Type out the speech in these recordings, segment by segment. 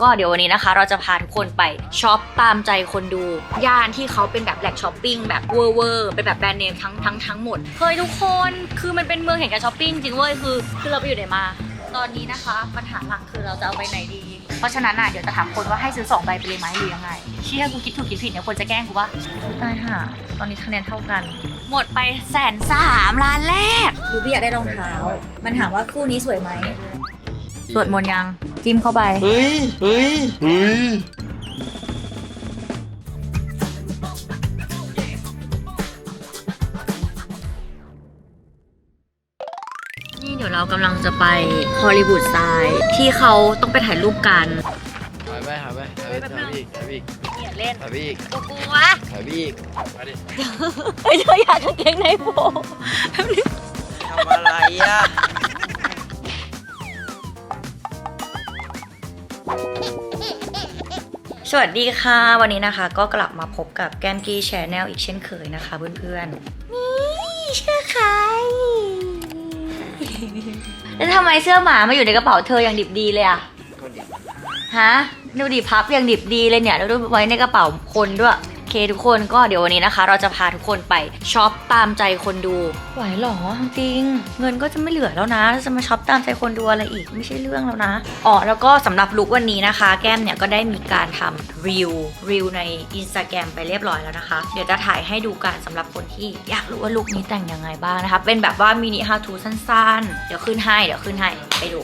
ก็เดี๋ยววันนี้นะคะ เราจะพาทุกคนไปช็อปตามใจคนดู ย่านที่เขาเป็นแบบแหล่งช้อปปิ้งแบบเวอร์เวอร์เป็นแบบแบรนด์เนมทั้งทั้งทั้งหมดเฮ้ยทุกคนคือมันเป็นเมืองแห่งการช้อปปิ้งจริงเว้ยคือ คือเราไปอยู่ไหนมา ตอนนี้นะคะปัญหาหลักคือเราจะเอาไปไหนดี เพราะฉะนั้นอะเดี๋ยวจะถามคนว่าให้ซื้อ2ใบไปเลยไหมหรือยังไงเชี่ยกูคิดถูกคิดผิดเนี่ยคนจะแกล้งกูว่าตายห่าตอนนี้คะแนนเท่ากัน หมดไปแสนสามล้านแรกดูพี่อยากได้รองเท้า มันถามว่าคู่นี้สวยไหม สวดมนต์ยังจิ้มเข้าไป เฮ้ยเฮ้ยเฮ้ยนี่เดี๋ยวเรากำลังจะไปฮอลลีวูดไซด์ที่เขาต้องไปถ่ายรูปกันถ่ายไปถ่ายไปถ่ายไปถ่ายไปอีกถ่ายไปอีกอย่าเล่นถ่ายไปอีกกูกลัวถ่ายไปอีกมาดิเฮ้ยเธออยากกางเกงในโปทำอะไรอะ สวัสดีค่ะ วันนี้นะคะก็กลับมาพบกับแก้มกี้แชนแนลอีกเช่นเคยนะคะเพื่อนๆ นี่เชื่อใคร แล้วทำไมเสื้อหมามาอยู่ในกระเป๋าเธออย่างดิบดีเลยอะก็ดิฮะ ดูดิพับอย่างดิบดีเลยเนี่ยแล้วดูไว้ในกระเป๋าคนด้วยโอ เคทุกคนก็เดี๋ยววันนี้นะคะ เราจะพาทุกคนไปช็อปตามใจคนดูไหวหรอจริง เงินก็จะไม่เหลือแล้วนะจะมาช็อปตามใจคนดูอะไรอีกไม่ใช่เรื่องแล้วนะอ๋อแล้วก็สำหรับลุควันนี้นะคะ แก้มเนี่ยก็ได้มีการทำรีวรีวใน Instagram ไปเรียบร้อยแล้วนะคะ เดี๋ยวจะถ่ายให้ดูกันสำหรับคนที่อยากรู้ว่าลุคนี้แต่งยังไงบ้างนะคะ เป็นแบบว่ามินิ how to สั้นๆ เดี๋ยวขึ้นให้เดี๋ยวขึ้นให้ไปดู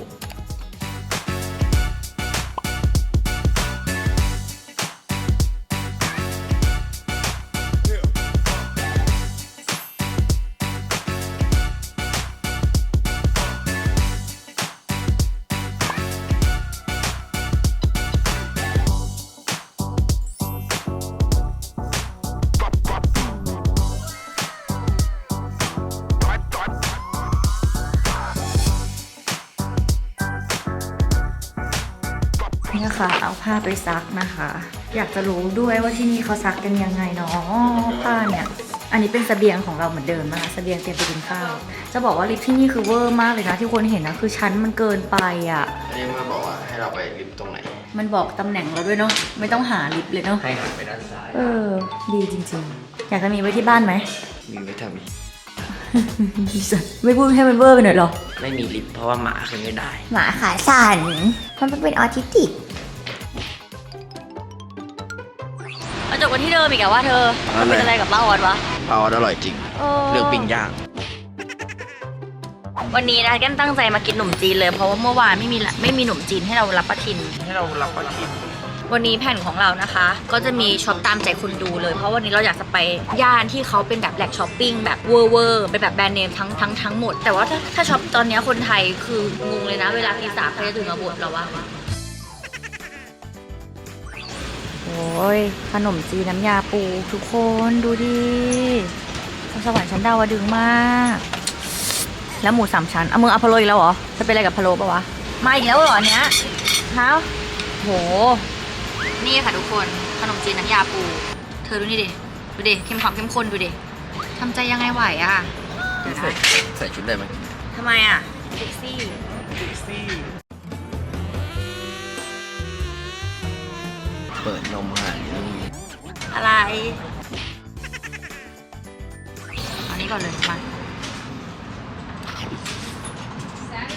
ซักนะคะ อยากจะรู้ด้วยว่าที่นี่เขาซักกันยังไงเนาะผ้าเนี่ย อันนี้เป็นเสบียงของเราเหมือนเดิมนะคะเสบียงเตรียมไปกินข้าวจะบอกว่าลิฟต์ที่นี่คือเวอร์มากเลยนะ ที่คนเห็นนะคือชั้นมันเกินไปอะอันนี้มันบอกว่าให้เราไปลิฟต์ตรงไหน มันบอกตำแหน่งเราด้วยเนาะไม่ต้องหาลิฟต์เลยเนาะให้หันไปด้านซ้าย เออ ดีจริง ๆ อยากจะมีไว้ที่บ้านไหมมีไว้ทำไมไม่พูดให้มันเวอร์ไปหน่อยหรอ ไม่มีลิฟต์เพราะว่าหมาขึ้นไม่ได้ หมาขาสั่นมันเป็นออทิสติก มอีกอะว่าเธออะไรเป็นอะไรกับป้าออดวะปลาออดอร่อยจริงเลือกปิ้งย่าง วันนี้นะแก้มตั้งใจมากินหนมจีนเลย เพราะว่าเมื่อวานไม่มีละไม่มีหนมจีนให้เรารับประทิน ให้เรารับประทินวันนี้แผนของเรานะคะ ก็จะมีช็อปตามใจคนดูเลย เพราะวันนี้เราอยากจะไปย่านที่เขาเป็นแบบแหล่งช้อปปิ้งแบบเวอร์เวอร์เป็นแบบแบรนด์เนมทั้งทั้งทั้งหมด แต่ว่าถ้าถ้าช็อปตอนเนี้ยคนไทยคืองงเลยนะ เวลาตีสามเขาจะถึงมาบ่นเราว่า โอ้ยขนมจีนน้ำยาปูทุกคนดูดิสวรรค์ชั้นดาวดึงมาก แล้วหมูสามชั้นเอามึงเอาพะโล้อีกแล้วเหรอ จะเป็นอะไรกับพะโล้ปะวะ มาอีกแล้วเหรออันเนี้ยฮะโห นี่ค่ะทุกคนขนมจีนน้ำยาปู เธอดูนี่ดิ ดูดิเข้มข้นเข้มข้นดูดิทำใจยังไงไหวอะเดี๋ยวนะใส่ชุดได้ไหมทำไมอะเซ็กซี่ เปิดนมหันอะไร อันนี้ก่อนเลยมา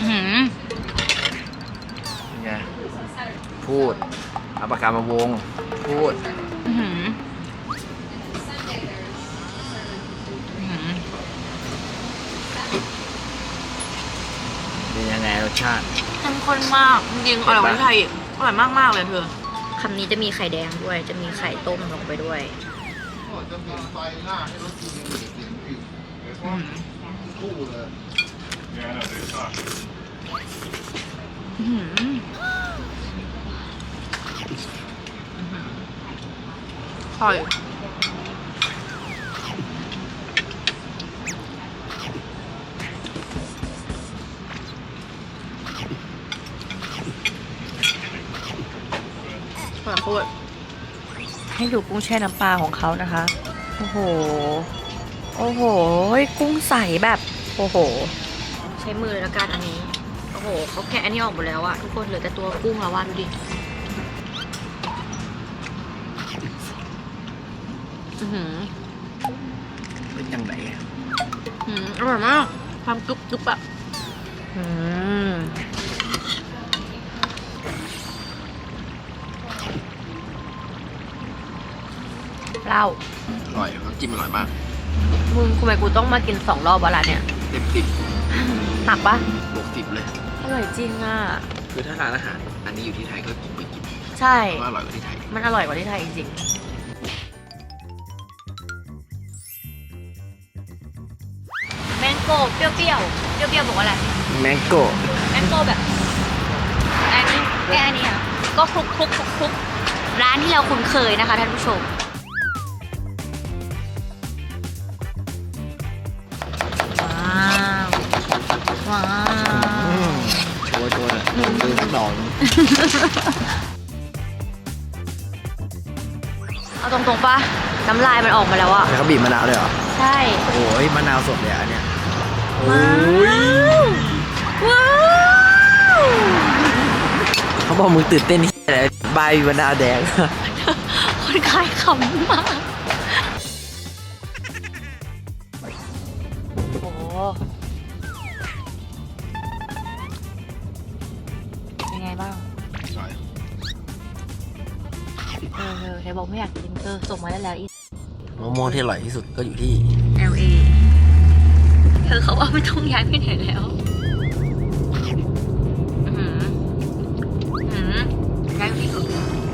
อื้อหือไงพูดเอาปากกามาวง พูดอื้อหืออื้อหือเป็นยังไงรสชาติเข้มข้นมากจริงๆอร่อยกว่าที่ไทยอีกอร่อยมาก ๆ เลยเธอคำนี้จะมีไข่แดงด้วย จะมีไข่ต้มลงไปด้วยอืม ขอโทษให้ดูกุ้งแช่น้ำปลาของเขานะคะ โอ้โห โอ้โห กุ้งใสแบบ โอ้โห ใช้มือละกันอันนี้ โอ้โห เขาแกะอันนี้ออกหมดแล้วอะทุกคนเหลือแต่ตัวกุ้งแล้วว่าดูดิเป็นยังไงอะอร่อยมาก ความจุบจุบอะอืม เหล้าอร่อยน้ำจิ้มอร่อยมาก มึงทำไมกูต้องมากินสองรอบวะล่ะเนี่ยเต็มสิบหนักปะบวกสิบเลย อร่อยจริงอะ คือถ้าร้านอาหาร อันนี้อยู่ที่ไทยก็คงไปกินใช่ เพราะว่าอร่อยกว่าที่ไทย มันอร่อยกว่าที่ไทยจริงแมงโก้เปรี้ยวๆเปรี้ยวๆบอกว่าอะไรแมงโก้แมงโก้แบบอันนี้แค่อันนี้อะก็คลุกคลุกคลุกคลุกร้านที่เราคุ้นเคยนะคะท่านผู้ชม ว้าวโชว์โชว์เลยดูสักดอกเอาตรงๆปะน้ำลายมันออกมาแล้วอะแล้วเขาบีบมะนาวเลยเหรอ ใช่โอ้ยมะนาวสดเลยอะเนี่ยโอ้ว้าวยว้าวเขาบอกมึงตื่นเต้นที่อะไรบายมะนาวแดงคนขายขำมาก ไม่อยากกินเออส่งมาได้แล้วอีมะม่วงที่อร่อยที่สุดก็อยู่ที่ LA เธอเขาว่าไม่ต้องย้ายไปไหนแล้วอื้อหืออื้อหือย้ายไปที่อื่น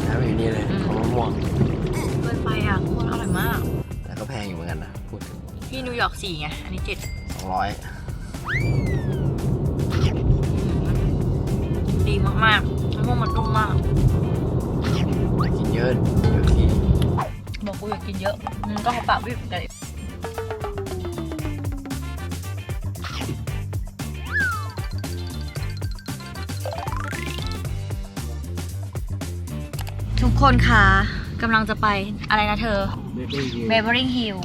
แล้วอยู่นี่เลยอืมของมะม่วงเกินไปอะมันอร่อยมาก แต่ก็แพงอยู่เหมือนกันนะพูดถึงที่นิวยอร์กสี่ไง อันนี้เจ็ดสองร้อยดีมากๆมะม่วงมันนุ่มมากกินเยอะเดี๋ยวที่ บอกกูอยากกินเยอะมึงก็เขาปากวิบกันเลยทุกคนคะกำลังจะไปอะไรนะเธอ เบเวอร์ n งฮิล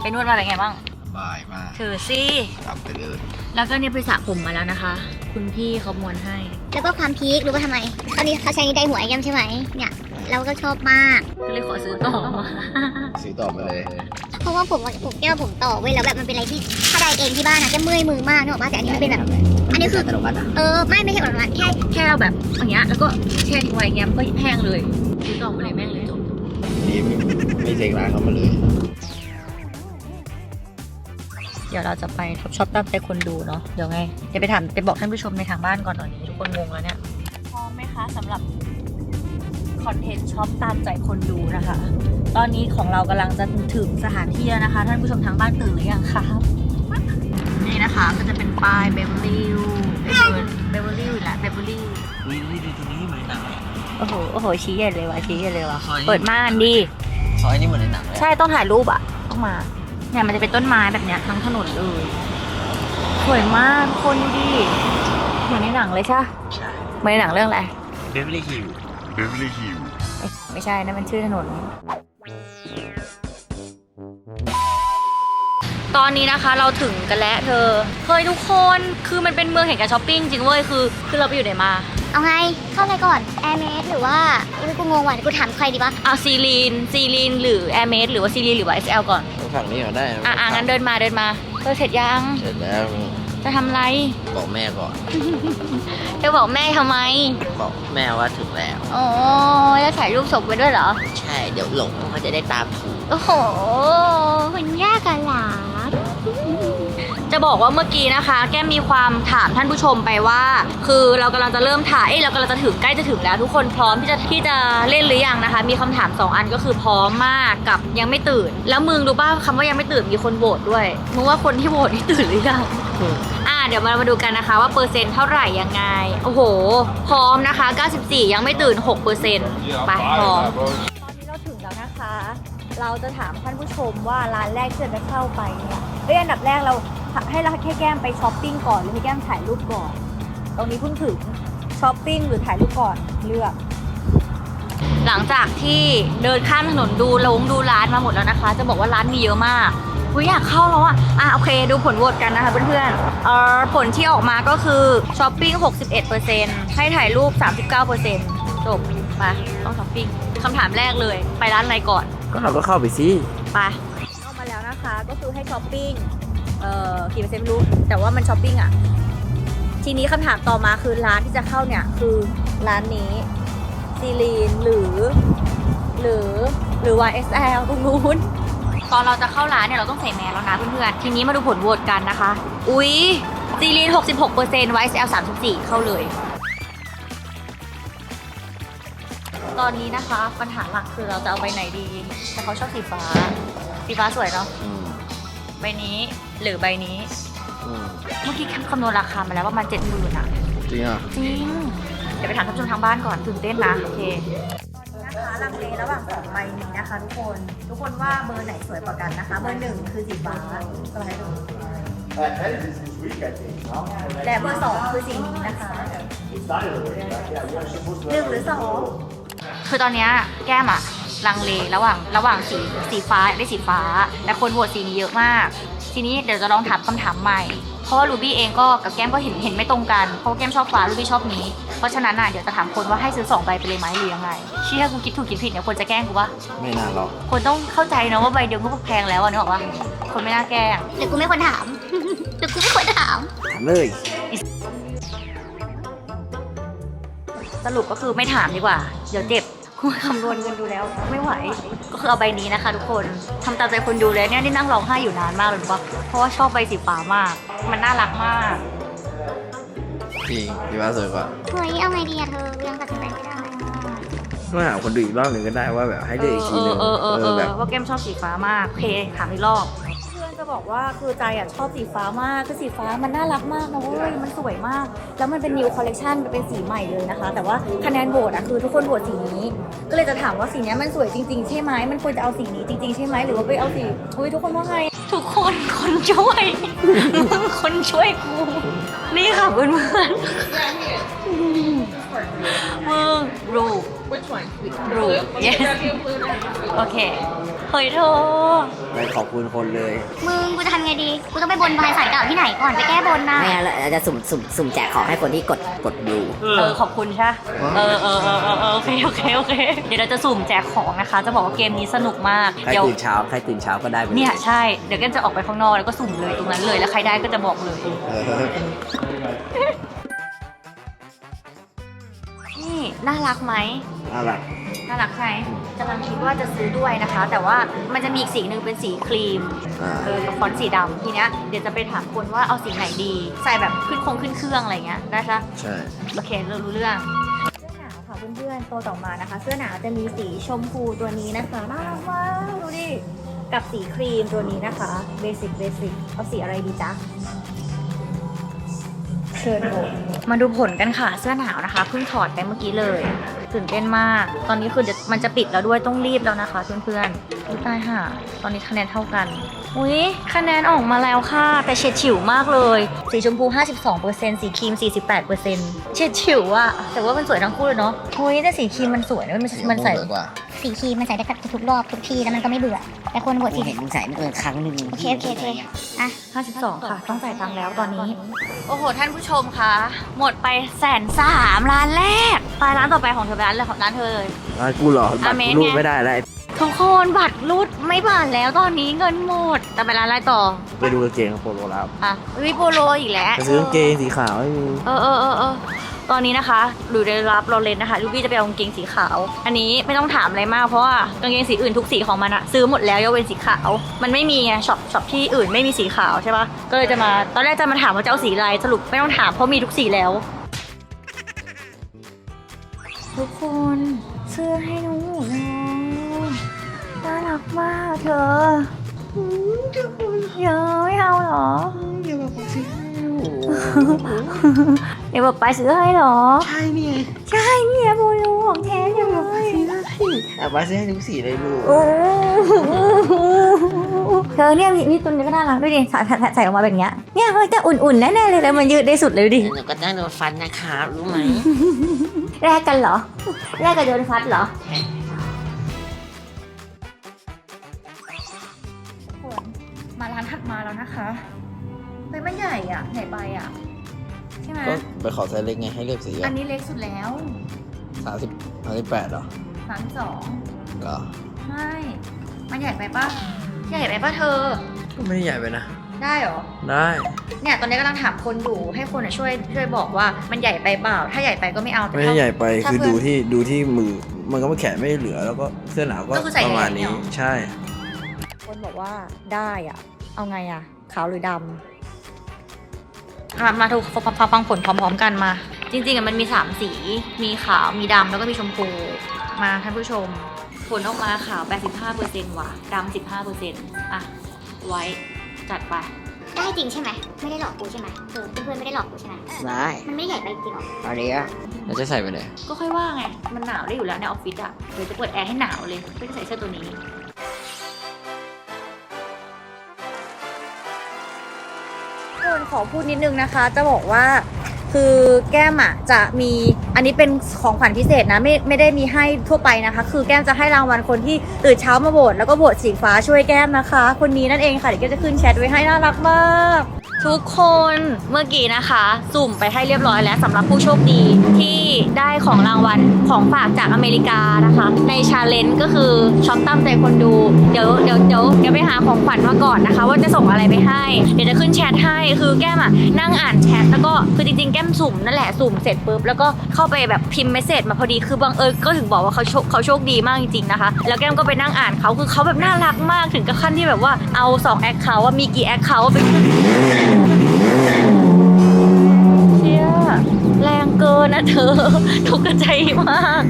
ไปนวดมาเป็นไงบ้าง บายมากถือสิกลับไปเลยแล้วก็เนี่ยไปสระผมมาแล้วนะคะ คุณพี่เขาม้วนให้ แล้วก็ความพีครู้ป่ะทำไม ตอนนี้เขาใช้ไดหัวไอ้แยมใช่ไหม เนี่ย เราก็ชอบมาก ก็เลยขอซื้อต่อมาซื้อต่อมาเลย เพราะว่าผมผมแก้วผมต่อเว้ยแล้วแบบมันเป็นอะไรที่ถ้าได้เองที่บ้านอะจะเมื่อยมือมากนึกออกป่ะแต่อันนี้มันเป็นแบบ อันนี้คือตลกอะเออไม่ไม่ใช่แบบนั้นแค่แค่เราแบบอย่างเงี้ยแล้วก็แช่ทิ้งไว้อย่างเงี้ยมันก็แห้งเลยซื้อต่อมาเลยแม่งเลยจบ ดีไม่ไม่เซ็งร้านเขามาเลย ดี๋ยวเราจะไปท็อปช็อปตามใจคนดูเนาะเดี๋ยวไงเดี๋ยวไปถามไปบอกท่านผู้ชมในทางบ้านก่อนตอนนี้ทุกคนงงแล้วเนี่ยพร้อมไหมคะสำหรับคอนเทนต์ช็อปตามใจคนดูนะคะ ตอนนี้ของเรากำลังจะถึงสถานที่แล้วนะคะ ท่านผู้ชมทางบ้านตื่นหรือยังคะนี่นะคะก็จะเป็นป้ายเบเวอรี่เบเวอรี่แหละเบเวอรี่นี่นี่ดูตรงนี้เหมือนในหนังเลยโอ้โหโอ้โหชี้ใหญ่เลยว่ะชี้ใหญ่เลยว่ะซอยนี้เปิดม่านดีซอยนี้เหมือนในหนังเลยใช่ต้องถ่ายรูปอะต้องมา เนี่ยมันจะเป็นต้นไม้แบบเนี้ยทั้งถนนเลยสวยมากทุกคนดูดิเหมือนในหนังเลยใช่ปะใช่เหมือนในหนังเรื่องอะไรเบเวอร์ลี่ฮิล Beverly Hills. เอ้ยไม่ใช่นั่นมันชื่อถนน ตอนนี้นะคะเราถึงกันแล้วเธอเฮ้ยทุกคนคือมันเป็นเมืองแห่งการช้อปปิ้งจริงเว้ยคือ คือเราไปอยู่ไหนมา เอาไง เข้าอะไรก่อน แอร์เมสหรือว่าอุ๊ยกูงงว่ะเดี๋ยวกูถามใครดีวะ เอาซีลีนซีลีนหรือแอร์เมสหรือว่าซีลีนหรือว่า SL ก่อน ฝั่งนี้ก็ได้อะอะงั้นเดินมาเดินมาเธอเสร็จยัง เสร็จแล้วจะทำอะไรบอกแม่ก่อน เธอบอกแม่ทำไม บอกแม่ว่าถึงแล้ว โอ้จะถ่ายรูปศพไว้ด้วยเหรอ ใช่ เดี๋ยวหลงเขาจะได้ตามถูก โอ้โหมันยากกันหลา จะบอกว่าเมื่อกี้นะคะ แก้มมีความถามท่านผู้ชมไปว่า คือเรากำลังจะเริ่มถ่ายเอ้ยเรากำลังจะถึงใกล้จะถึงแล้ว ทุกคนพร้อมที่จะที่จะเล่นหรือยังนะคะ มีคำถามสองอันก็คือพร้อมมากกับยังไม่ตื่น แล้วมึงรู้ป่ะคำว่ายังไม่ตื่นมีคนโหวตด้วยมึงว่าคนที่โหวตนี่ตื่นหรือยังอ่าเดี๋ยวมามาดูกันนะคะว่าเปอร์เซ็นต์เท่าไหร่ยังไง โอ้โห พร้อมนะคะ 94 ยังไม่ตื่น 6เปอร์เซ็นต์ไปพร้อม ตอนนี้เราถึงแล้วนะคะ เราจะถามท่านผู้ชมว่าร้านแรกที่จะเข้าไปเนี่ยเอ้ยอันดับแรกเรา ให้เราให้แก้มไปช้อปปิ้งก่อนหรือให้แก้มถ่ายรูปก่อน ตรงนี้เพิ่งถึงช้อปปิ้งหรือถ่ายรูปก่อนเลือก หลังจากที่เดินข้ามถนนดูลงดูร้านมาหมดแล้วนะคะ จะบอกว่าร้านมีเยอะมากอุยอยากเข้าแล้วอะ อะโอเค ดูผลโหวตกันนะคะเพื่อนๆเอ่อผลที่ออกมาก็คือช้อปปิ้ง 61%ให้ถ่ายรูป 39%จบไปต้องช้อปปิ้งคำถามแรกเลย ไปร้านอะไรก่อน ก็เราก็เข้าไปสิไปเข้ามาแล้วนะคะ ก็คือให้ช้อปปิ้ง เอ่อกี่เปอร์เซ็นต์ไม่รู้ แต่ว่ามันช้อปปิ้งอะทีนี้คำถามต่อมาคือร้านที่จะเข้าเนี่ยคือร้านนี้ซีลีนหรือ หรือหรือ YSL ตรงนู้น ตอนเราจะเข้าร้านเนี่ยเราต้องใส่แมสแล้วนะเพื่อนๆ ทีนี้มาดูผลโหวตกันนะคะ อุ๊ยซีรีน 66% YSL 34 เข้าเลย ตอนนี้นะคะปัญหาหลักคือเราจะเอาใบไหนดี แต่เขาชอบสีฟ้า สีฟ้าสวยเนาะอืมใบนี้ หรือใบนี้ อืมเมื่อกี้คำนวณราคามาแล้วประมาณเจ็ดหมื่นอะจริงอะ จริง เดี๋ยวไปถามท่านผู้ชมทางบ้านก่อนตื่นเต้นนะโอเคนะคะลังเลระหว่างสองใบนี้นะคะทุกคน ทุกคนว่าเบอร์ไหนสวยกว่ากันนะคะ เบอร์หนึ่งคือสีฟ้าสไลด์ดูและเบอร์สองคือสีนี้นะคะหนึ่งหรือสอง คือตอนเนี้ยแก้มอะลังเลระหว่างระหว่างสีสีฟ้าอยากได้สีฟ้า แต่คนโหวตสีนี้เยอะมาก ทีนี้เดี๋ยวจะลองถามคำถามใหม่ เพราะว่ารูบี้เองก็กับแก้มก็เห็นเห็นไม่ตรงกัน เพราะว่าแก้มชอบฟ้ารูบี้ชอบนี้ เพราะฉะนั้นน่ะเดี๋ยวจะถามคนว่าให้ซื้อสองใบไปเลยไหมหรือยังไง เชี่ยกูคิดถูกคิดผิดเนี่ยคนจะแกล้งกูวะไม่น่าหรอกคนต้องเข้าใจนะว่าใบเดียวก็แพงแล้วอะนึกออกปะคนไม่น่าแกล้ง หรือกูไม่ควรถาม หรือกูไม่ควรถาม ถามเลยสรุปก็คือไม่ถามดีกว่า เดี๋ยวเจ็บ กูคำนวณเงินดูแล้ว ไม่ไหว ก็คือเอาใบนี้นะคะ ทุกคนทำตามใจคนดูเลยเนี่ยนี่นั่งร้องไห้อยู่นานมากเลยรู้ปะเพราะว่าชอบใบสีฟ้ามาก มันน่ารักมากจริงพี่ว่าสวยกว่าเฮ้ยเอาไงดีอะเธอยังตัดสินใจไม่ได้ก็หาคนดูอีกรอบหนึ่งก็ได้ว่าแบบให้เลือกอีกทีหนึงเออเออเออเออแบบว่าแก้มชอบสีฟ้ามากโอเคถามอีกรอบเพื่อนจะ บอกว่าคือใจอะชอบสีฟ้ามากคือสีฟ้ามันน่ารักมากนะเว้ยมันสวยมาก แล้วมันเป็น new collection มันเป็นสีใหม่เลยนะคะ แต่ว่าคะแนนโหวตอะคือทุกคนโหวตสีนี้ ก็เลยจะถามว่าสีเนี้ยมันสวยจริงๆใช่ไหมมันควรจะเอาสีนี้จริงๆใช่ไหมหรือว่าไปเอาสีอุ้ยทุกคนว่าไงทุกคนคนช่วยมึงคนช่วยกูนี่ค่ะเพื่อนๆมึงรู Which one? รู yes โอเค เฮ้ยเธอไปขอบคุณคนเลย มึงกูจะทำไงดี กูต้องไปบนบายสายเก่าที่ไหนก่อนไปแก้บนนะไม่งั้นเราจะสุ่มสุ่มสุ่มแจกของให้คนที่กดกดดูเออขอบคุณใช่ปะเออเออเออเออเออโอเคโอเคโอเค เดี๋ยวเราจะสุ่มแจกของนะคะ จะบอกว่าเกมนี้สนุกมากใครเดี๋ยวตื่นเช้าใครตื่นเช้าก็ได้ไปลเนี่ยใช่ เดี๋ยวก็จะออกไปข้างนอกแล้วก็สุ่มเลยตรงนั้นเลยแล้วใครได้ก็จะบอกเลย เออนี่น่ารักไหมน่ารัก น่ารักใช่ไหมกำลังคิดว่าจะซื้อด้วยนะคะ แต่ว่ามันจะมีอีกสีหนึ่งเป็นสีครีมอ่า เออกับฟอนต์สีดำทีเนี้ยเดี๋ยวจะไปถามคนว่าเอาสีไหนดี ใส่แบบขึ้นคงขึ้นเครื่องอะไรเงี้ยได้ปะใช่ โอเคเรารู้เรื่อง เสื้อหนาวค่ะเพื่อนๆ ตัวต่อมานะคะ เสื้อหนาวจะมีสีชมพูตัวนี้นะคะน่ารักมากดูดิ กับสีครีมตัวนี้นะคะเบสิกเบสิกเอาสีอะไรดีจ๊ะ เชิญโหวตมาดูผลกันค่ะเสื้อหนาวนะคะเพิ่งถอดไปเมื่อกี้เลย ตื่นเต้นมาก ตอนนี้คือมันจะปิดแล้วด้วยต้องรีบแล้วนะคะเพื่อนๆตายห่าตอนนี้คะแนนเท่ากัน อุ้ยคะแนนออกมาแล้วค่ะ แต่เฉียดฉิวมากเลย สีชมพู 52%สีครีม 48%เฉียดฉิวอะแต่ว่ามันสวยทั้งคู่เลยเนาะอุ้ยแต่สีครีมมันสวยนะมันมันใส่สวยกว่า สีครีมมันใส่ได้กับทุกๆรอบทุกทีแล้วมันก็ไม่เบื่อ แต่คนบวชกูสีเห็นมึงใส่ไม่เกินครั้งหนึ่งโอเคโอเคโอเคอะ52 ค่ะ ต้องจ่ายตังค์แล้วตอนนี้ โอ้โห ท่านผู้ชมคะ หมดไปแสนสามร้านแรก ไปร้านต่อไปของเธอไปร้านเลยของร้านเธอเลยร้านกูเหรอบัตรอะเมนรูดไงไม่ได้แล้ว ทุกคนบัตรรูดไม่ผ่านแล้วตอนนี้เงินหมด แต่ไปร้านอะไรต่อไปดูกางเกงของโปโลแล้วอะวิโปโลอีกแล้วไปซื้อกางเกงสีขาวให้มึงเออเออเออเออตอนนี้นะคะหรือได้รับเราเลนนะคะลูบี้จะไปเอากางเกงสีขาว อันนี้ไม่ต้องถามอะไรมากเพราะว่ากางเกงสีอื่นทุกสีของมันอะซื้อหมดแล้วยกเว้นสีขาว มันไม่มีไงช็อปช็อปที่อื่นไม่มีสีขาวใช่ปะก็เลยจะมาตอนแรกจะมาถามว่าจะเอาสีอะไรสรุปไม่ต้องถามเพราะมีทุกสีแล้ว ทุกคนเสื้อให้หนูหน่อยน่า รักมากเธออืมทุกคนเยอะไม่เอาเหรอเดี๋ยวบอกไปซื้อให้เหรอ ใช่นี่ไงใช่เนี่ยโบลูของแท้เลยอะมาซื้อให้ทุกสีเลยลูกโอ้เธอเนี่ยมีมีตัวนี้ก็น่ารักด้วยดิใส่ใส่ใส่ออกมาแบบเนี้ยเนี่ยมันจะอุ่นๆแน่ๆเลยแล้วมันยืดได้สุดเลยดูดิหนูก็ต้องโดนฟันนะคะรู้ไหมแลกกันเหรอแลกกับโดนฟัดเหรอ นถัดมาแล้วนะคะเฮ้ยมันใหญ่อะใหญ่ไปอะ ใช่ไหมก็ไปขอไซส์เล็กไงให้เลือกสีอัอะนนี้เล็กสุดแล้วสามสิบสามสิบแปดเหรอสามสองเหรอไม่มันใหญ่ไปปะใหญ่ไปปะเธอ ก็ไม่ได้ใหญ่ไปนะ ได้เหรอ ได้ เนี่ยตอนนี้กำลังถามคนอยู่ให้คนอะช่วยช่วยบอกว่ามันใหญ่ไปเปล่า ถ้าใหญ่ไปก็ไม่เอาแต่ไม่ถ้าได้ใหญ่ไปถ้าคือเพื่อนดูที่ดูที่มือ มันก็ไม่แขนไม่เหลือแล้วก็เสื้อหนาวก็ก็คือใส่ประมาณแขนเนี่นี้ยเหรอ ใช่ คนบอกว่าได้อะ เอาไงอะขาวหรือดำมามาทุกฟังฟังผลพร้อมๆกันมา จริงๆอะมันมีสามสี มีขาวมีดำแล้วก็มีชมพูมาท่านผู้ชม ผลออกมาขาว 85%ว่ะดำ15%อะ ไว้จัดไป ได้จริงใช่ไหม ไม่ได้หลอกกูใช่ไหมเออเพื่อนๆไม่ได้หลอกกูใช่ไหมได้มันไม่ใหญ่ไปจริงหรอเอาเนี้ยแล้วจะใส่ไปไหนก็ค่อยว่าไง มันหนาวได้อยู่แล้วในออฟฟิศอะเดี๋ยวจะเปิดแอร์ให้หนาวเลยเพื่อจะใส่เสื้อตัวนี้ คนขอพูดนิดนึงนะคะ จะบอกว่าคือแก้มอะจะมีอันนี้เป็นของขวัญพิเศษนะไม่ไม่ได้มีให้ทั่วไปนะคะ คือแก้มจะให้รางวัลคนที่ตื่นเช้ามาโบสแล้วก็โหวตสีฟ้าช่วยแก้มนะคะ คนนี้นั่นเองค่ะเดี๋ยวแก้มจะขึ้นแชทไว้ให้น่ารักมาก ทุกคนเมื่อกี้นะคะ สุ่มไปให้เรียบร้อยแล้วสำหรับผู้โชคดีที่ได้ของรางวัลของฝากจากอเมริกานะคะ ในชาเลนจ์ก็คือช็อปตามใจคนดูเดี๋ยวเดี๋ยวเดี๋ยวเดี๋ยวไปหาของขวัญมาก่อนนะคะ ว่าจะส่งอะไรไปให้ เดี๋ยวจะขึ้นแชทให้คือแก้มอะนั่งอ่านแชทแล้วก็คือจริงๆแก้มสุ่มนั่นแหละสุ่มเสร็จปุ๊บแล้วก็เข้าไปแบบพิมพ์เมสเซจมาพอดีคือบังเอิญก็ถึงบอกว่าเขาโชคเขาโชคดีมากจริงๆนะคะ แล้วแก้มก็ไปนั่งอ่านเขาคือเขาแบบน่ารักมากถึงกับขั้นที่แบบว่าเอา2แอคเคาท์ว่ามีกี่แอคเคาท์เป็นเชี่ยแรงเกินนะเธอทุกข์ใจมาก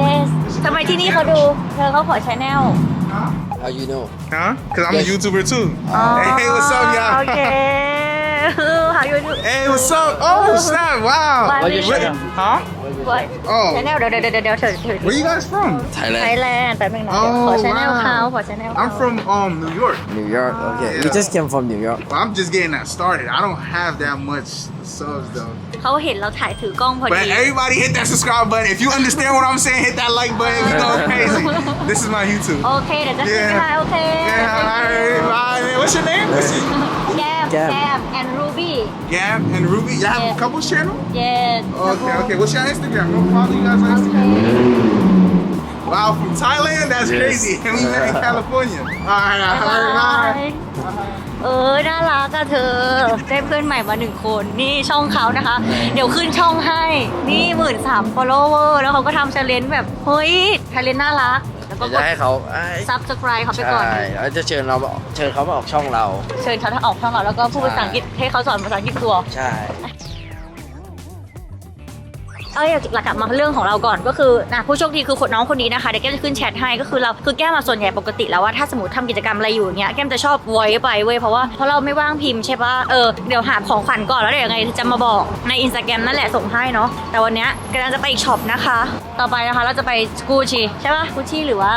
yes ทำไมที่นี่เขาดู เธอเขาขอชแนล How you know Huh? Cause I'm Yes. a YouTuber too. อ๋อ Hey, what's up, โอ y'all? เค how you do Hey, what's up? Oh, snap! Wow. Why What you Where- channel Huh? what ช Oh, แนลเดี๋ยวเดี๋ยวเดี๋ยวเดี๋ยวเธอเธอ where you guys from? ไท Thailand ยแลนด์แป๊บนึงนะเดี๋ยวขอ Oh, ชแนล wow. เขาขอชแนล I'm from um New York. New York okay we Yeah. just came from New York Well, I'm just getting that started. I don't have that much subs though. เขาเห็นเราถ่ายถือกล้องพอ But ดี everybody hit that subscribe button. If you understand what I'm saying, hit that like button. We go crazy. This is my YouTube. โอเค เดี๋ยวจะขึ้น Yeah. ให้โอเค Yeah, alright, bye, man. What's your name? What's your- แก้ม แก้ม แก้ม and Ruby Gab and Ruby. Y'all have Yeah. a couples channel? yes Okay, okay. What's your Instagram? I'm gonna follow you guys on Instagram. Wow, from Thailand? That's Yes. crazy. And we met in California. Alright, alright, เออน่ารักอะเธอ ได้เพื่อนใหม่มาหนึ่งคน นี่ช่องเขานะคะ เดี๋ยวขึ้นช่องให้ นี่หมื่นสาม follower แล้วเขาก็ทำชาเลนจ์แบบ เฮ้ยชาเลนจ์น่ารัก แล้วก็เดี๋ยวกจะด ให้เขาไอ้ subscribe เขาไปใช่ก่อนแล้วจะเชิญเรามาออกเชิญเขามาออกช่องเรา เชิญเขาถ้าออกช่องเราแล้วก็พูดภาษาอังกฤษให้เขาสอนภาษาอังกฤษตัว ใช่ เอาอยากกลับมาเรื่องของเราก่อนก็คือนะผู้โชคดีคือคนน้องคนนี้นะคะเดี๋ยวแก้มจะขึ้นแชทให้ก็คือเราคือแก้มมาส่วนใหญ่ปกติแล้วว่าถ้าสมมติทำกิจกรรมอะไรอยู่อย่างเงี้ยแก้มจะชอบไว้ไปเว้ยเพราะว่าเพราะเราไม่ว่างพิมพ์ใช่ปะเออเดี๋ยวหาของขวัญก่อนแล้วเดี๋ยวยังไงจะมาบอกในอินสตาแกรมนั่นแหละส่งให้เนาะแต่วันเนี้ยกำลังจะไปอีกช็อปนะคะ ต่อไปนะคะเราจะไปกูชีใช่ปะกูชีหรือว่า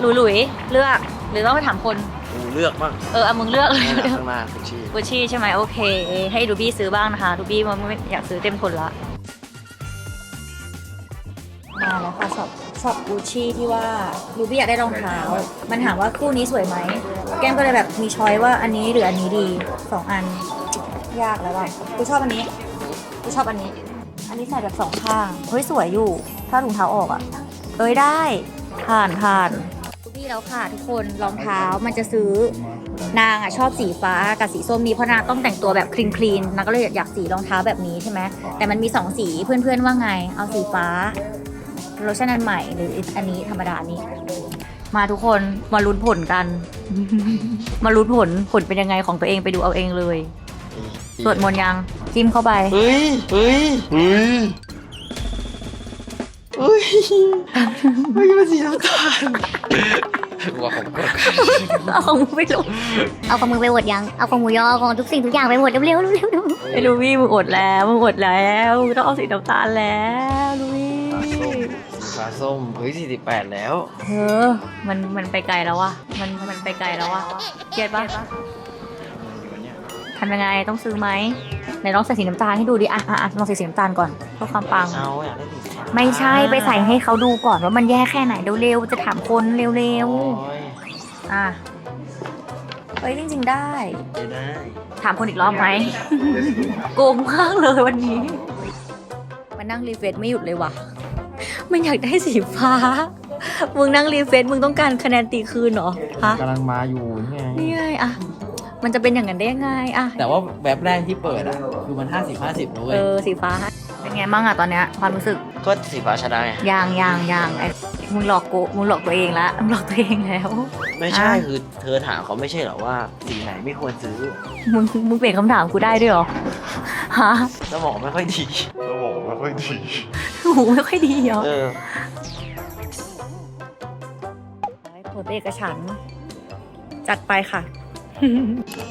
หลุยหลุยเลือกหรือต้องไปถามคนกูเลือกบ้างเออเอามึงเลือกนี่นะข้างหน้าคุณชีกูชีใช่ไหมโอเค ให้ดูบี้ซื้อบ้างนะคะดูบี้มันไม่อยากซื้อเต็มคนละ มาแล้วค่ะช็อปช็อปกูชี่ที่ว่าลูบี้อยากได้รองเท้า มันถามว่าคู่นี้สวยไหม แก้มก็เลยแบบมีช้อยว่าอันนี้หรืออันนี้ดีสองอัน ยากแล้วว่ะกูชอบอันนี้ กูชอบอันนี้ อันนี้ใส่แบบสองข้าง เฮ้ยสวยอยู่ ถ้าถุงเท้าออกอะ เอ้ยได้ผ่านผ่านลูบี้แล้วค่ะทุกคนรองเท้ามันจะซื้อนางอะชอบสีฟ้ากับสีส้มนี้เพราะนางต้องแต่งตัวแบบคลีนคลีนนางก็เลยอยากสีรองเท้าแบบนี้ใช่ไหมแต่มันมีสองสีเพื่อนๆว่าไง เอาสีฟ้า โลชั่นอันใหม่หรืออันนี้ธรรมดาอันนี้ มาทุกคนมาลุ้นผลกัน มาลุ้นผลผลเป็นยังไงของตัวเองไปดูเอาเองเลย สวดมนต์ยังจิ้มเข้าไปเฮ้ยเฮ้ยเฮ้ยเฮ้ยเฮ้ยมันสีน้ำตาลว่าผมกดเอาของมึงไปลงเอาของมึงไปหมดยัง เอาของหมูยอเอาของทุกสิ่งทุกอย่างไปหมดเร็วๆเร็วๆเร็วไอ้ลูวี่มึงอดแล้วมึงอดแล้วต้องเอาสีน้ำตาลแล้วลูวี่ ฟ้าส้มเฮ้ยสี่สิบแปดแล้ว เออ มัน มันไปไกลแล้วอะมัน มันไปไกลแล้วอะเครียดปะทำยังไง ต้องซื้อไหมไหนลองใส่สีน้ำตาลให้ดูดิ อะอะอะลองใส่สีน้ำตาลก่อนเพื่อความปัง เอาอยากได้สีฟ้าไม่ใช่ ไปใส่ให้เขาดูก่อนว่ามันแย่แค่ไหนเร็วๆ จะถามคนเร็วโอ้ยๆ อะเฮ้ยจริงๆได้ ไม่ได้ถามคนอีกรอบไหม โกงมากเลยวันนี้ มานั่งรีเฟรชไม่หยุดเลยว่ะ มันอยากได้สีฟ้า มึงนั่งรีเฟซมึงต้องการคะแนนตีคืนเหรอฮะกำลังมาอยู่นี่ไงนี่ไงอะมันจะเป็นอย่างนั้นได้ยังไงอะแต่ว่าแว็บแรกที่เปิดอะ คือมัน 50 50นะเว้เอยอสีฟ้า เป็นไงบ้างอะตอนเนี้ยความรู้สึกก็สีฟ้าชนะไงยางยางยางไอ้มึงหลอกกูมึงหลอกตัวเองละมึงหลอกตัวเองแล้ว ไม่ใช่อะ คือเธอถามเขาไม่ใช่เหรอว่าสีไหนไม่ควรซื้อมึงมึงเปลี่ยนคำถามกูได้ด้วยเหรอ ฮะสมองไม่ค่อยดีหูไม่ค่อยดีเหรอเออผลเอกฉันท์จัดไปค่ะ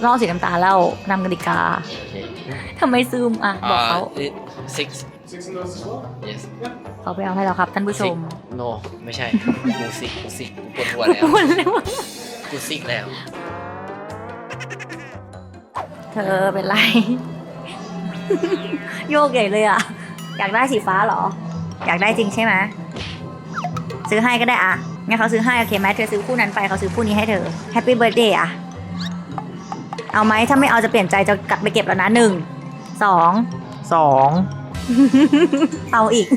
รอบสีน้ำตาลแล้วนำกติกาทำไมซึมอะ บอกเขา six Six of those as well? yes เขาไปเอาให้เราครับ ท่านผู้ช six ม no ไม่ใช่กูซิกกูซิกกูปวดหัวแล้วมันเลยว่ากูซิกแล้ว เธอเป็นไร โยกใหญ่เลยอะ อยากได้สีฟ้าเหรอ อยากได้จริงใช่ไหมซื้อให้ก็ได้อะงั้นเขาซื้อให้โอเคไหมเธอซื้อคู่นั้นไปเขาซื้อคู่นี้ให้เธอแฮปปี้เบิร์ดเดย์อะ เอาไหมถ้าไม่เอาจะเปลี่ยนใจจะกลับไปเก็บแล้วนะหนึ่งสองสองเอาอีก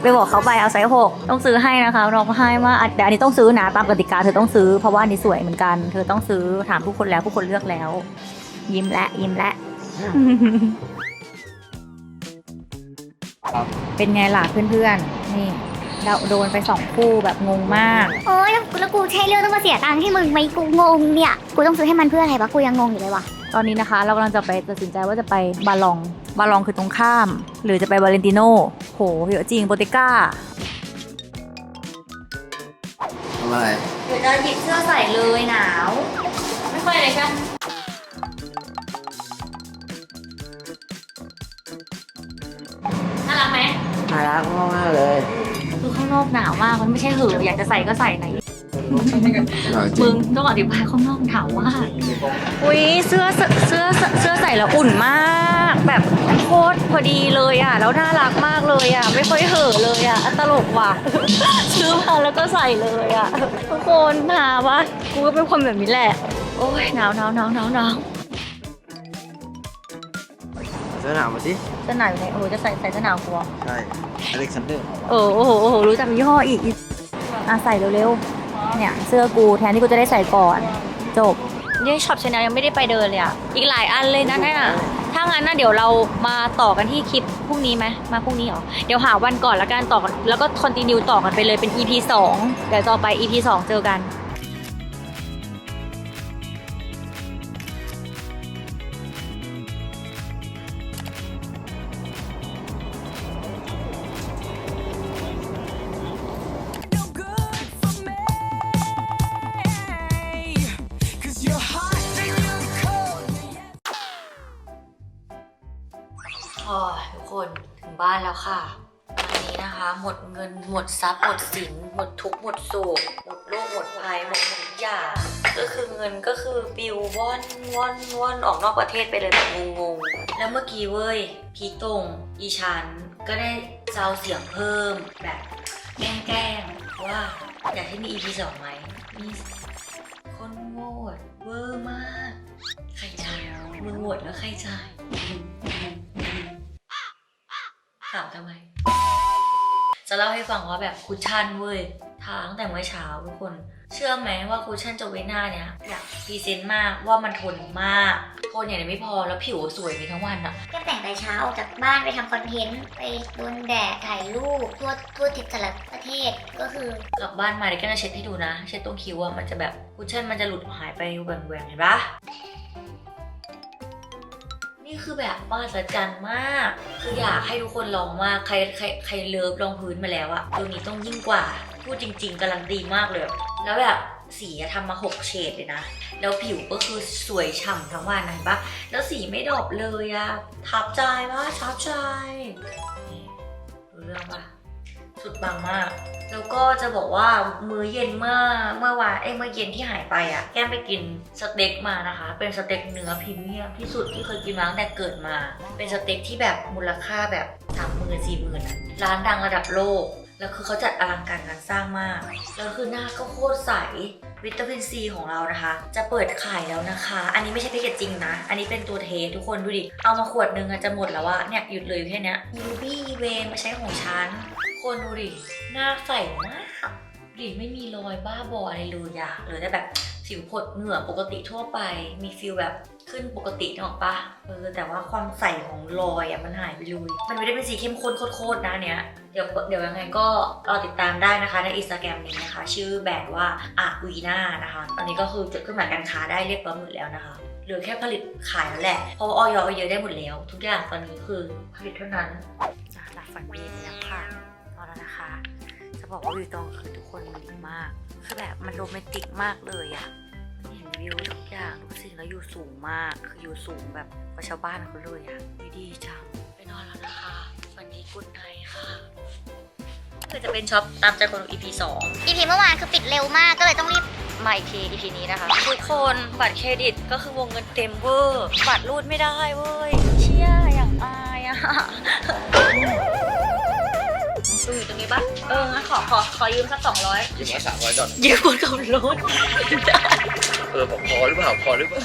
ไปบอกเขาไปเอาไซส์หกต้องซื้อให้นะคะน้องให้ว่าอะแต่อันนี้ต้องซื้อนะตามกติกาเธอต้องซื้อเพราะว่าอันนี้สวยเหมือนกัน เธอต้องซื้อถามผู้คนแล้วผู้คนเลือกแล้ว ยิ้มและยิ้มและครับ เป็นไงล่ะเพื่อนๆ นี่เราโดนไปสองคู่แบบงงมาก โอ้ยแล้วกูใช้เรื่องต้องมาเสียตังค์ให้มึงไหมกูงงเนี่ย กูต้องซื้อให้มันเพื่ออะไรวะ กูยังงงอยู่เลยว่ะตอนนี้นะคะ เรากำลังจะไปตัดสินใจว่าจะไปบาลอง บาลองคือตรงข้าม หรือจะไปวาเลนติโนโหเยอะจริงโบติก้าทำอะไรเดี๋ยวจะหยิบเสื้อใส่เลยหนาว ไม่ค่อยเลยใช่น่ รักไหมน่ารักมากๆเลยคือข้างนอกหนาวมากมันไม่ใช่เหอะอยากจะใส่ก็ใส่ไหนน่าจริมึงงต้องอธิบายข้างนอกหนาวมากอุ้ยเสื้อเสื้อเสื้อเสื้อใส่แล้วอุ่นมาก แบบโคตรพอดีเลยอะ แล้วน่ารักมากเลยอะ ไม่ค่อยเห่อะเลยอะตลกว่ะ ซื้อมาแล้วก็ใส่เลยอะทุกคนหนาวะกูก็เป็นคนแบบนี้แหละ โอ้ยหนาวหนาวหนาวหนาวหนาวเสื้อหนาวมาสิเสื้อหนาวอยู่ไหนโอ้โหจะใส่ใส่เสื้อหนาวกูเหรอใช่อเล็กซานเดอร์เออโอ้โหโอ้โหรู้จักยี่ห้ออีกอีกอะใส่เร็วๆเนี่ยเสื้อกูแทนที่กูจะได้ใส่ก่อน จบนี่ช็อปชาแนลยังไม่ได้ไปเดินเลยอะอีกหลายอันเลยนะเนี่ยถ้างั้นนะเดี๋ยวเรามาต่อกันที่คลิปพรุ่งนี้ไหมมาพรุ่งนี้เหรอเดี๋ยวหาวันก่อนแล้วกันต่อกันแล้วก็คอนติเนียต่อกันไปเลยเป็น EP 2เดี๋ยวต่อไป EP 2 เจอกัน ค่ะวันนี้นะคะ หมดเงินหมดทรัพย์หมดสินหมดทุกข์หมดโศกหมดโรคหมดภัยหมดทุกอย่างก็คือเงินก็คือปิวว่อนว่อนว่อนออกนอกประเทศไปเลยแบบงงๆแล้วเมื่อกี้เว้ยพีตรงอีชันก็ได้เซาเสียงเพิ่มแบบแกล้งๆว่าอยากให้มี EP สองไหมมีคนโง่อะเวอร์มาก ใครจ่ายมึงโหวตแล้วใครจ่าย ถามทำไม จะเล่าให้ฟังว่าแบบคุชชั่นเว้ยทาตั้งแต่เมื่อเช้าทุกคน เชื่อไหมว่าคุชชั่นโจเวน่าเนี่ยอยากพรีเซนต์มากว่ามันทนมาก ทนอย่างนี้ไม่พอแล้วผิวสวยไปทั้งวันอะก็แต่งแต่เช้าออกจากบ้านไปทำคอนเทนต์ ไปโดนแดดถ่ายรูปทั่วทั่วทิศสารประเทศก็คือกลับบ้านมาเดี๋ยวก็จะเช็ดให้ดูนะ เช็ดตรงคิ้วอะมันจะแบบคุชชั่นมันจะหลุดหายไปแหว่งๆเห็นปะ นี่คือแบบมหัศจรรย์มาก คืออยากให้ทุกคนลองมากใครใครใครเลิฟลองพื้นมาแล้วอะตัวนี้ต้องยิ่งกว่า พูดจริง ๆกำลังดีมากเลย แล้วแบบสีทำมาหกเฉดเลยนะ แล้วผิวก็คือสวยฉ่ำทั้งวันนะปะแล้วสีไม่ดรอปเลยอะทับใจมาทับใจ รู้เรื่องปะ สุดปังมาก แล้วก็จะบอกว่ามื้อเย็นเมื่อเมื่อวานเอ้ยเมื่อเย็นที่หายไปอะ แก้มไปกินสเต็กมานะคะ เป็นสเต็กเนื้อพรีเมียมที่สุดที่เคยกินมาตั้งแต่เกิดมา เป็นสเต็กที่แบบมูลค่าแบบสามหมื่นสี่หมื่นอะร้านดังระดับโลก แล้วคือเขาจัดอลังการงานสร้างมาก แล้วคือหน้าก็โคตรใสวิตามินซีของเรานะคะ จะเปิดขายแล้วนะคะ อันนี้ไม่ใช่แพคเกจจริงนะ อันนี้เป็นตัวเทสทุกคนดูดิ เอามาขวดนึงอะจะหมดแล้วอะเนี่ยหยุดเลยแค่นี้ยูบี้เวนมาใช้ของฉัน คนดูดิ หน้าใสมากดิไม่มีรอยบ้าบออะไรเลยอะเหลือแต่แบบสิวผดเหงื่อปกติทั่วไป มีฟิลแบบขึ้นปกตินึกอกปะเออแต่ว่าความใสของรอยอะมันหายไปเลย มันไม่ได้เป็นสีเข้มข้นโคตรๆนะเนี้ยเดี๋ยวเดี๋ยวยังไงก็รอติดตามได้นะคะในอินสตาแกรมนี้นะคะ ชื่อแบรนด์ว่าอาวีนานะคะ ตอนนี้ก็คือจดเครื่องหมายการค้าได้เรียบร้อยหมดแล้วนะคะเหลือแค่ผลิตขายแล้วแหละ เพราะว่าออยเอาเยอะได้หมดแล้ว ทุกอย่างตอนนี้คือผลิตเท่านั้นอะหลับฝันดีแล้วค่ะ บอกว่าวิวตอนคือทุกคนมันดีมาก คือแบบมันโรแมนติกมากเลยอะเห็นวิวทุกอย่างทุกสิ่งแล้วอยู่สูงมาก คืออยู่สูงแบบกว่าชาวบ้านเขาเลยอะวิดีจังไปนอนแล้วนะคะวันนี้กุนไนค่ะคือจะเป็นช็อปตามใจคน EP 2อีพีเมื่อวานคือปิดเร็วมากก็เลยต้องรีบมาอีกที EP นี้นะคะ ทุกคนบัตรเครดิตก็คือวงเงินเต็มเวอร์ บัตรรูดไม่ได้เว้ย เชี่ยอย่างอายอะ ดูอยู่ตรงนี้ปะเอองั้นขอขอขอยืมสักสองร้อยยืมมาสามร้อยดอลยืมคนขับรถ เออบอกพอหรือเปล่าพอหรือเปล่า